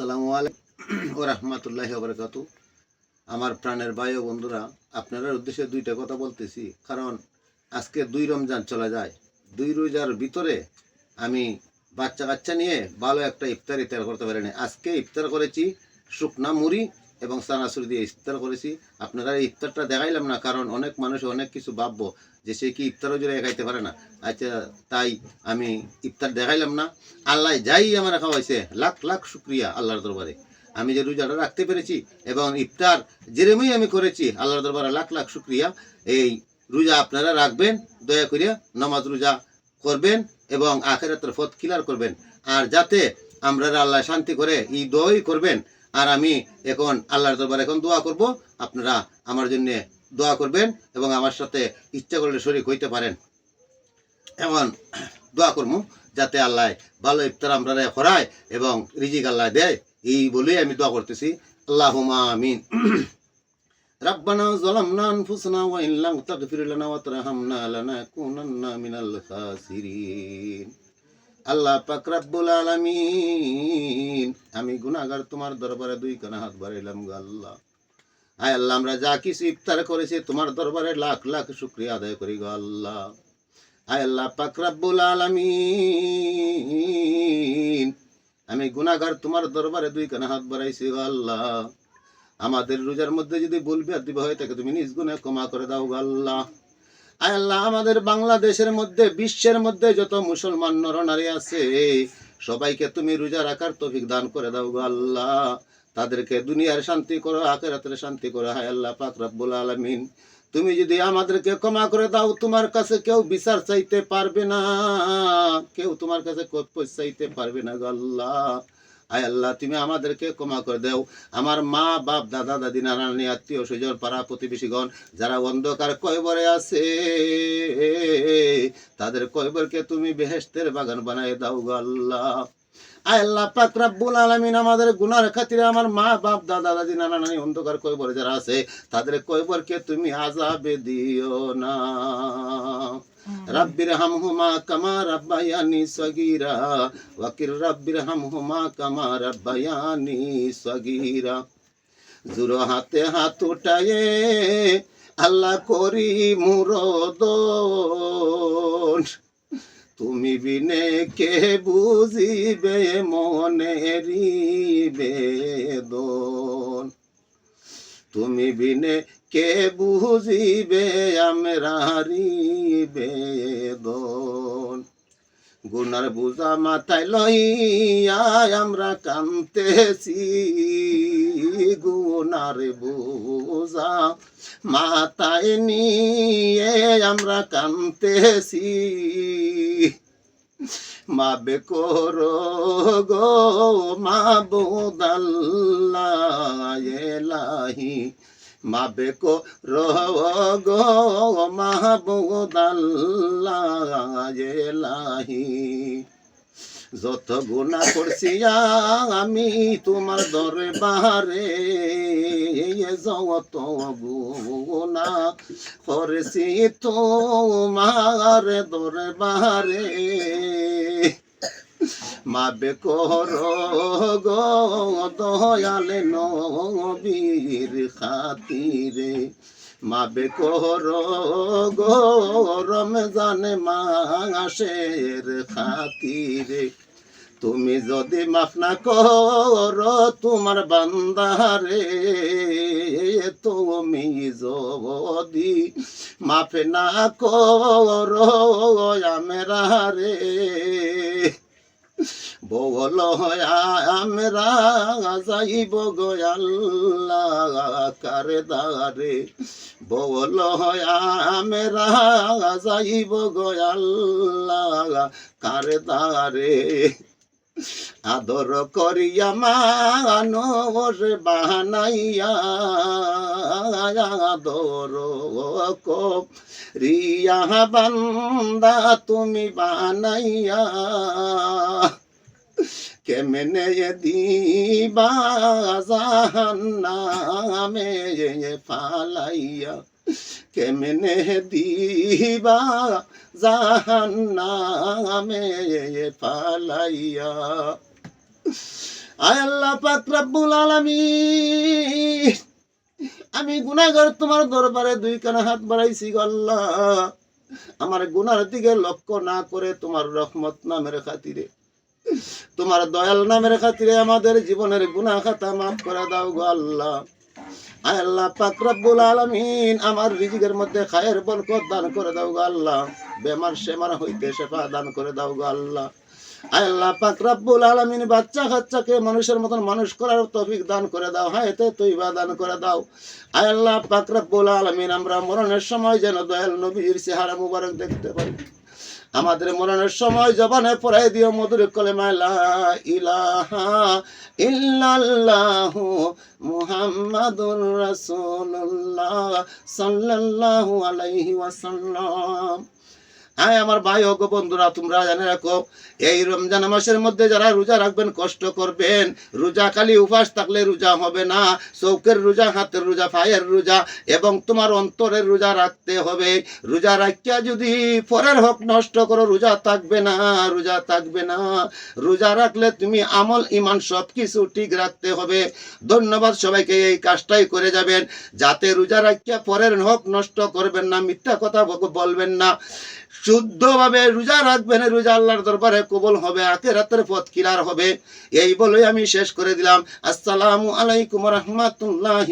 আসসালামু আলাইকুম রহমতুল্লাহ বরকাত আমার প্রাণের বায়ু বন্ধুরা, আপনারা উদ্দেশ্যে দুইটা কথা বলতেছি। কারণ আজকে দুই রমজান চলে যায়। দুই রোজার ভিতরে আমি বাচ্চা কাচ্চা নিয়ে ভালো একটা ইফতার ইফতার করতে পারিনি। আজকে ইফতার করেছি শুকনা মুড়ি এবং সানাসুরি দিয়ে ইফতার করেছি। আপনারা ইফতারটা দেখাইলাম না, কারণ অনেক মানুষ অনেক কিছু ভাববো যে সে কি ইফতারও জুড়ে খাইতে পারে না। আচ্ছা তাই আমি ইফতার দেখাইলাম না। আল্লাহ যাই আমার খাওয়াইছে, লাখ লাখ শুক্রিয়া আল্লাহর দরবারে। আমি যে রোজাটা রাখতে পেরেছি এবং ইফতার যেরমই আমি করেছি, আল্লাহর দরবারে লাখ লাখ শুক্রিয়া। এই রোজা আপনারা রাখবেন, দয়া করিয়া নামাজ রোজা করবেন এবং আখেরাতের ফত কিলার করবেন। আর যাতে আমরা আল্লাহ শান্তি করে এই দোয়াই করবেন আর আমি এখন আল্লাহর দরবারে এখন দোয়া করব আপনারা আমার জন্য দোয়া করবেন এবং আমার সাথে ইচ্ছা করলে শরীর হইতে পারেন এখন দোয়া করবো যাতে আল্লাহ ভালো ইফতার আমরা করায় এবং রিজিক আল্লাহ দেয় এই বলেই আমি দোয়া করতেছি আল্লাহ আমিন ربنا ظلمنا أنفسنا وإن لم تغفر لنا وترحمنا لنكونن من الخاسرين আল্লাহ পাক রব্বুল আলামিন। আমি গুনাহগার তোমার দরবারে দুই কানা হাত বাড়াইলাম গো আল্লাহ। আয় আল্লাহ, আমরা যা কিছু ইফতার করেছি তোমার দরবারে লাখ লাখ শুক্রিয়া আদায় করি গো আল্লাহ। আয় আল্লাহ পাক রব্বুল আলামিন। আমি গুনাহগার তোমার দরবারে দুই কানা হাত বাড়াইছি গো আল্লাহ। আমাদের রোজার মধ্যে যদি বলবে আর দিবে হয়, তাকে তুমি নিজ গুণে ক্ষমা করে দাও গো আল্লাহ। আয় আল্লাহ আমাদের বাংলাদেশের মধ্যে, বিশ্বের মধ্যে যত মুসলমান নরনারী আছে, সবাইকে তুমি রোজা রাখার তৌফিক দান করে দাও গো আল্লাহ। তাদেরকে দুনিয়ার শান্তি করো, আখেরাতের শান্তি করো, হায় আল্লাহ, পাক রব্বুল আলামিন। তুমি যদি আমাদেরকে ক্ষমা করে দাও, তোমার কাছে কেউ বিচার চাইতে পারবে না। কেউ তোমার কাছে চাইতে পারবে না গো আল্লাহ। আয় আল্লাহ, তুমি আমাদেরকে ক্ষমা করে দেও। আমার মা, বাপ, দাদা, দাদি, নানি আত্মীয়, স্বজন, পাড়া প্রতিবেশীগণ, যারা অন্ধকার কয়বরে আছে, তাদের কয়বরকে তুমি বেহেস্তের বাগান বানায় দাও আল্লাহ। আল্লাহ পাক রাব্বুল আলামিন আমাদের গুনার খাতিরে আমার মা বাপ দাদা দাদি নানা নানি অন্ধকার যারা আছে তাদের কয়বরকে তুমি আজাবে দিও না। রাব্বির হামহুমা কামা রাব্বায়ানি সগীরা ওয়াকির রাব্বির হামহুমা কামা রাব্বায়ানি সগীরা। জুরো হাতে হাত উঠায়ে আল্লাহ করি মুরদন তুমি বিনে কে বুঝিবে মনেরি বেদন? তুমি বিনে কে বুঝিবে আমরারি বেদন? গুনার বুঝা মাথায় লইয়া আমরা কান্তেছি। গুনার বুঝা মাথায় নিয়ে আমরা কান্তেছি। মাবে করো গো মা বোদাল্লাহ এলাহি। মাবে কো গো মাহবুদাল্লাহ যত গুণা করছি আমি তোমার দরে বাহারে যত গুণা করেছি তোমার দরে বাহারে মাবে কর গো দয়ালে নবীর খাতিরে। মাবে কর গো রমজানে মাসের খাতিরে। তুমি যদি মাফ না কর তোমার বান্দারে, তুমি যদি মাফ না কর আমরা রে বগল আমরা যাইব গয়াল্লাহ কারে দারে বগল আমরা যাইব গয়াল্লাহ কারে দারে আদর করিয়া মানুষ বানাইয়া আদর রিয়া বান্দা তুমি বানাইয়া কেমনে দিবা জাহান্নামে ফালাইয়া কেমনে দিবা জাহান্নামে ফালাইয়া আল্লাহ পাক রব্বুল আলামিন আমি গুনাহগার তোমার দরবারে দুই কানা হাত বাড়াইছি গো আল্লাহ। আমার গুনার দিকে লক্ষ্য না করে তোমার রহমত নামের খাতিরে। তোমার দয়াল নামের খাতিরে আমাদের জীবনের গুনাহ খাতা মাফ করে দাও গো আল্লাহ। আল্লাহ, পাক রব্বুল আলামিন আমার রিজিকের মধ্যে খায়ের বরকত দান করে দাও গো আল্লাহ। বেমার সেমার হইতে শেফা দান করে দাও গো আল্লাহ। আল্লাহ, পাক রব্বুল আলামিন বাচ্চা কাচ্চাকে মানুষের মতন মানুষ করার তৌফিক দান করে দাও, হায়তে তৈবা দান করে দাও। আল্লাহ, পাক রব্বুল আলামিন, আমরা মরণের সময় যেন দয়াল নবীর চেহারা মুবারক দেখতে পাই। আমাদের মরণের সময় জবানে পড়াই দিও মধুর কলে মাইলা ইলাহা ইল্লাল্লাহু মুহাম্মাদুর রাসূলুল্লাহ সাল্লাল্লাহু আলাইহি ওয়াসাল্লাম। হ্যাঁ আমার ভাই হোক বন্ধুরা, তোমরা জানে রাখো, এই রমজান মাসের মধ্যে যারা রোজা রাখবেন, কষ্ট করবেন। রোজা খালি উপাস থাকলে রোজা হবে না। চৌকের রোজা, হাতের রোজা, পায়ের রোজা এবং তোমার অন্তরের রোজা রাখতে হবে। রোজা রাখিয়া যদি পরের হক নষ্ট করো, রোজা থাকবে না, রোজা থাকবে না। রোজা রাখলে তুমি আমল ইমান সব কিছু ঠিক রাখতে হবে। ধন্যবাদ সবাইকে, এই কাজটাই করে যাবেন। যাতে রোজা রাখিয়া পরের হক নষ্ট করবেন না, মিথ্যা কথা বলবেন না। শুদ্ধভাবে রোজা রাখবেন, রোজা আল্লাহর দরবারে কবল হবে, আখেরাতের পথ কিলার হবে। এই বলে আমি শেষ করে দিলাম। আসসালামু আলাইকুম রহমতুল্লাহ